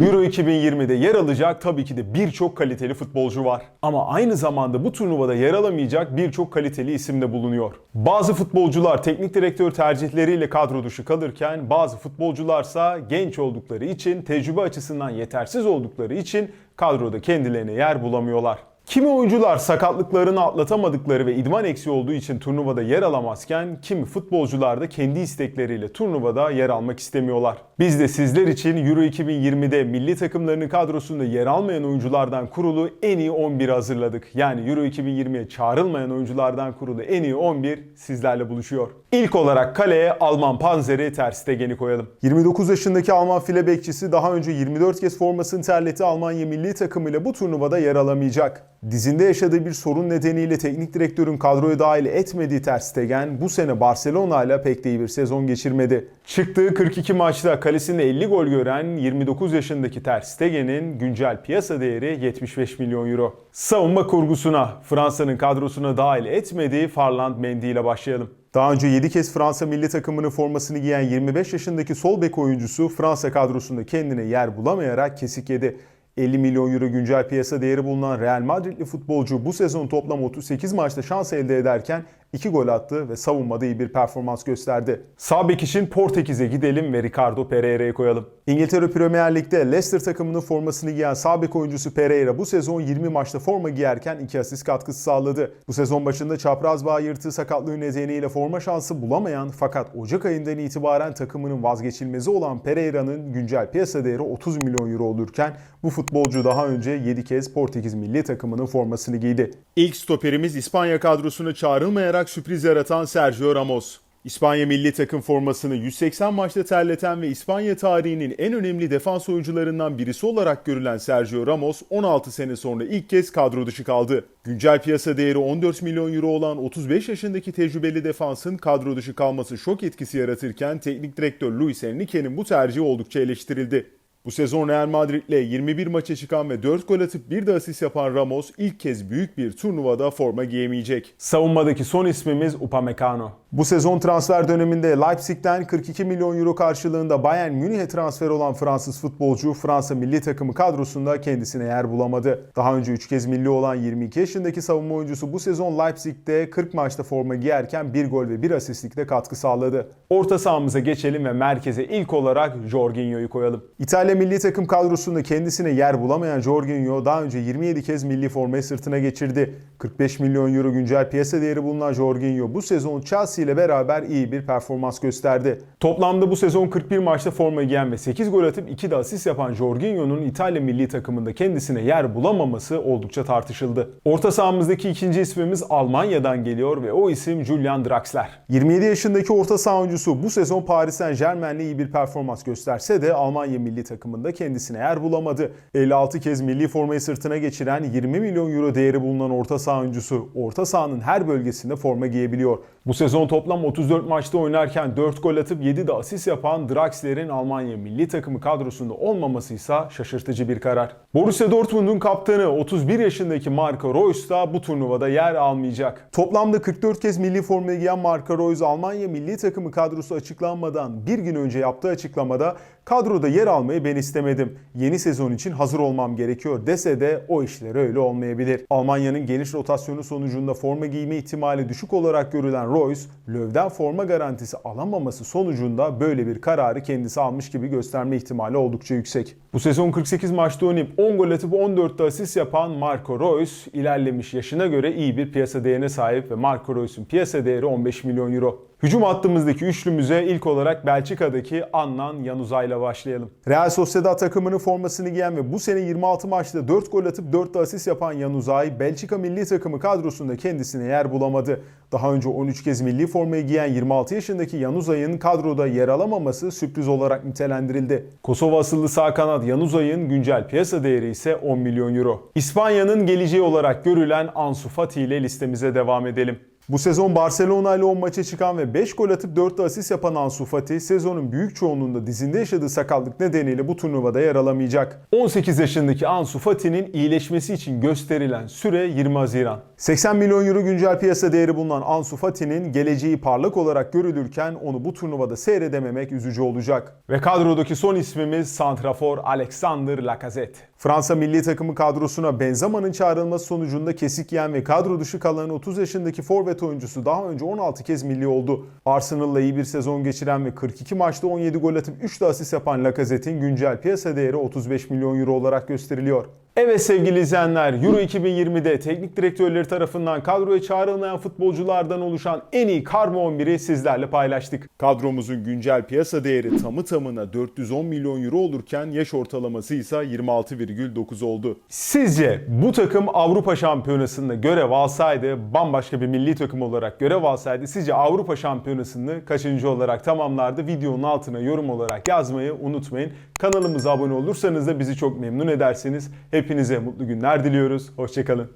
Euro 2020'de yer alacak tabii ki de birçok kaliteli futbolcu var. Ama aynı zamanda bu turnuvada yer alamayacak birçok kaliteli isim de bulunuyor. Bazı futbolcular teknik direktör tercihleriyle kadro dışı kalırken bazı futbolcularsa genç oldukları için, tecrübe açısından yetersiz oldukları için kadroda kendilerine yer bulamıyorlar. Kimi oyuncular sakatlıklarını atlatamadıkları ve idman eksiği olduğu için turnuvada yer alamazken kimi futbolcular da kendi istekleriyle turnuvada yer almak istemiyorlar. Biz de sizler için Euro 2020'de milli takımlarının kadrosunda yer almayan oyunculardan kurulu en iyi 11'i hazırladık. Yani Euro 2020'ye çağrılmayan oyunculardan kurulu en iyi 11 sizlerle buluşuyor. İlk olarak kaleye Alman Panzer'i Ter Stegen'i koyalım. 29 yaşındaki Alman file bekçisi daha önce 24 kez formasını terleti Almanya milli takımıyla bu turnuvada yer alamayacak. Dizinde yaşadığı bir sorun nedeniyle teknik direktörün kadroya dahil etmediği Ter Stegen bu sene Barcelona ile pek de iyi bir sezon geçirmedi. Çıktığı 42 maçta kalesinde 50 gol gören 29 yaşındaki Ter Stegen'in güncel piyasa değeri 75 milyon euro. Savunma kurgusuna Fransa'nın kadrosuna dahil etmediği Farland Mendy ile başlayalım. Daha önce 7 kez Fransa milli takımının formasını giyen 25 yaşındaki sol bek oyuncusu Fransa kadrosunda kendine yer bulamayarak kesik yedi. 50 milyon euro güncel piyasa değeri bulunan Real Madridli futbolcu bu sezon toplam 38 maçta şans elde ederken 2 gol attı ve savunmada iyi bir performans gösterdi. Sağ için Portekiz'e gidelim ve Ricardo Pereira'yı koyalım. İngiltere Premier Lig'de Leicester takımının formasını giyen sağ oyuncusu Pereira bu sezon 20 maçta forma giyerken 2 asist katkısı sağladı. Bu sezon başında çapraz bağ yırtığı sakatlığı nedeniyle forma şansı bulamayan fakat Ocak ayından itibaren takımının vazgeçilmezi olan Pereira'nın güncel piyasa değeri 30 milyon euro olurken bu futbolcu daha önce 7 kez Portekiz milli takımının formasını giydi. İlk stoperimiz İspanya kadrosuna çağrılmayarak sürpriz yaratan Sergio Ramos. İspanya milli takım formasını 180 maçta terleten ve İspanya tarihinin en önemli defans oyuncularından birisi olarak görülen Sergio Ramos 16 sene sonra ilk kez kadro dışı kaldı. Güncel piyasa değeri 14 milyon euro olan 35 yaşındaki tecrübeli defansın kadro dışı kalması şok etkisi yaratırken teknik direktör Luis Enrique'nin bu tercihi oldukça eleştirildi. Bu sezon Real Madrid'le 21 maça çıkan ve 4 gol atıp bir de asist yapan Ramos ilk kez büyük bir turnuvada forma giyemeyecek. Savunmadaki son ismimiz Upamecano. Bu sezon transfer döneminde Leipzig'ten 42 milyon euro karşılığında Bayern Münih'e transfer olan Fransız futbolcu Fransa milli takımı kadrosunda kendisine yer bulamadı. Daha önce 3 kez milli olan 22 yaşındaki savunma oyuncusu bu sezon Leipzig'te 40 maçta forma giyerken 1 gol ve 1 asistlikte katkı sağladı. Orta sahamıza geçelim ve merkeze ilk olarak Jorginho'yu koyalım. İtalya milli takım kadrosunda kendisine yer bulamayan Jorginho daha önce 27 kez milli formayı sırtına geçirdi. 45 milyon euro güncel piyasa değeri bulunan Jorginho bu sezon Chelsea ile beraber iyi bir performans gösterdi. Toplamda bu sezon 41 maçta forma giyen ve 8 gol atıp 2 de asist yapan Jorginho'nun İtalya milli takımında kendisine yer bulamaması oldukça tartışıldı. Orta sahamızdaki ikinci ismimiz Almanya'dan geliyor ve o isim Julian Draxler. 27 yaşındaki orta saha oyuncusu bu sezon Paris Saint Germain'le iyi bir performans gösterse de Almanya milli takımında kendisine yer bulamadı. 56 kez milli formayı sırtına geçiren 20 milyon euro değeri bulunan orta saha oyuncusu orta sahanın her bölgesinde forma giyebiliyor. Bu sezon toplam 34 maçta oynarken 4 gol atıp 7 de asist yapan Draxler'in Almanya milli takımı kadrosunda olmaması ise şaşırtıcı bir karar. Borussia Dortmund'un kaptanı 31 yaşındaki Marco Reus da bu turnuvada yer almayacak. Toplamda 44 kez milli formayı giyen Marco Reus Almanya milli takımı kadrosu açıklanmadan bir gün önce yaptığı açıklamada kadroda yer almayı ben istemedim. Yeni sezon için hazır olmam gerekiyor dese de o işler öyle olmayabilir. Almanya'nın geniş rotasyonu sonucunda forma giyme ihtimali düşük olarak görülen Royce, Löw'den forma garantisi alamaması sonucunda böyle bir kararı kendisi almış gibi gösterme ihtimali oldukça yüksek. Bu sezon 48 maçta oynayıp 10 gol atıp 14 de asist yapan Marco Reus ilerlemiş yaşına göre iyi bir piyasa değerine sahip ve Marco Reus'un piyasa değeri 15 milyon euro. Hücum hattımızdaki üçlümüze ilk olarak Belçika'daki Annan Yanuzay ile başlayalım. Real Sociedad takımının formasını giyen ve bu sene 26 maçta 4 gol atıp 4 de asist yapan Yanuzay, Belçika milli takımı kadrosunda kendisine yer bulamadı. Daha önce 13 kez milli formayı giyen 26 yaşındaki Yanuzay'ın kadroda yer alamaması sürpriz olarak nitelendirildi. Kosova asıllı sağ kanat Yanuzay'ın güncel piyasa değeri ise 10 milyon euro. İspanya'nın geleceği olarak görülen Ansu Fati ile listemize devam edelim. Bu sezon Barcelona ile 10 maça çıkan ve 5 gol atıp 4 de asist yapan Ansu Fati sezonun büyük çoğunluğunda dizinde yaşadığı sakatlık nedeniyle bu turnuvada yer alamayacak. 18 yaşındaki Ansu Fati'nin iyileşmesi için gösterilen süre 20 Haziran. 80 milyon euro güncel piyasa değeri bulunan Ansu Fati'nin geleceği parlak olarak görülürken onu bu turnuvada seyredememek üzücü olacak. Ve kadrodaki son ismimiz Santrafor Alexander Lacazette. Fransa milli takımı kadrosuna Benzema'nın çağrılması sonucunda kesik yiyen ve kadro dışı kalan 30 yaşındaki forvet oyuncusu daha önce 16 kez milli oldu. Arsenal'la iyi bir sezon geçiren ve 42 maçta 17 gol atıp 3 de asist yapan Lacazette'in güncel piyasa değeri 35 milyon euro olarak gösteriliyor. Evet sevgili izleyenler, Euro 2020'de teknik direktörleri tarafından kadroya çağrılmayan futbolculardan oluşan en iyi karma 11'i sizlerle paylaştık. Kadromuzun güncel piyasa değeri tamı tamına 410 milyon euro olurken yaş ortalaması ise 26,9 oldu. Sizce bu takım Avrupa Şampiyonası'nda görev alsaydı, bambaşka bir milli takım olarak görev alsaydı, sizce Avrupa Şampiyonası'nı kaçıncı olarak tamamlardı? Videonun altına yorum olarak yazmayı unutmayın. Kanalımıza abone olursanız da bizi çok memnun edersiniz. Hepinize mutlu günler diliyoruz. Hoşçakalın.